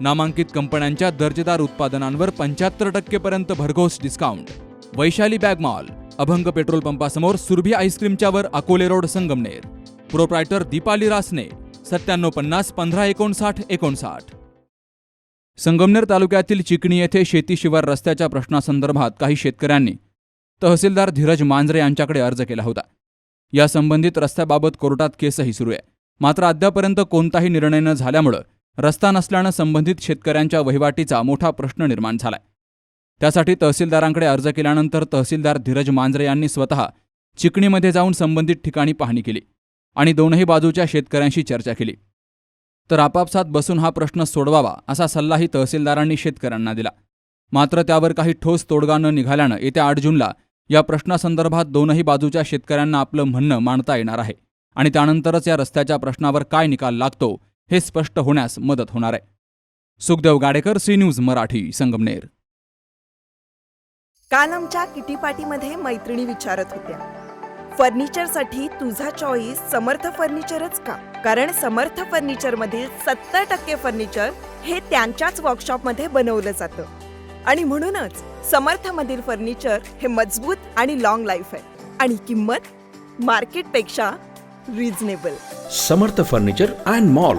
नामांकित कंपन्यांच्या दर्जेदार उत्पादनांवर पंच्याहत्तर टक्केपर्यंत भरघोस discount Vaishali bag mall Abhang petrol पंपासमोर Surabhi आईस्क्रीमच्यावर अकोले रोड संगमनेर. प्रोप्रायटर दीपाली रासने सत्त्याण्णव पन्नास पंधरा एकोणसाठ एकोणसाठ. संगमनेर तालुक्यातील चिकणी येथे शेती शिवार रस्त्याच्या प्रश्नासंदर्भात काही शेतकऱ्यांनी तहसीलदार धीरज मांजरे यांच्याकडे अर्ज केला होता. या संबंधित रस्त्याबाबत कोर्टात केसही सुरू आहे. मात्र अद्यापर्यंत कोणताही निर्णय न झाल्यामुळं रस्ता नसल्यानं संबंधित शेतकऱ्यांच्या वहिवाटीचा मोठा प्रश्न निर्माण झालाय. त्यासाठी तहसीलदारांकडे अर्ज केल्यानंतर तहसीलदार धीरज मांजरे यांनी स्वतः चिकणीमध्ये जाऊन संबंधित ठिकाणी पाहणी केली आणि दोनही बाजूच्या शेतकऱ्यांशी चर्चा केली. तर आपापसात बसून हा प्रश्न सोडवावा असा सल्लाही तहसीलदारांनी शेतकऱ्यांना दिला. मात्र त्यावर काही ठोस तोडगा न निघाल्यानं येत्या आठ जूनला या प्रश्नासंदर्भात दोनही बाजूच्या शेतकऱ्यांना आपलं म्हणणं मांडता येणार आहे आणि त्यानंतरच या रस्त्याच्या प्रश्नावर काय निकाल लागतो हे स्पष्ट होण्यास मदत होणार आहे. Sukhdev Gadekar C news Marathi Sangamner. काल आमच्या किटी पार्टीमध्ये मैत्रिणी विचारत होत्या. फर्निचरसाठी तुझा चॉईस समर्थ फर्निचरच का? कारण समर्थ फर्निचर मधील सत्तर टक्के फर्निचर हे त्यांच्याच वर्कशॉपमध्ये बनवलं जातं. आणि म्हणूनच समर्थ मधील फर्निचर हे मजबूत आणि लॉंग लाईफ आहे. आणि किंमत मार्केटपेक्षा reasonable Samarth furniture and mall.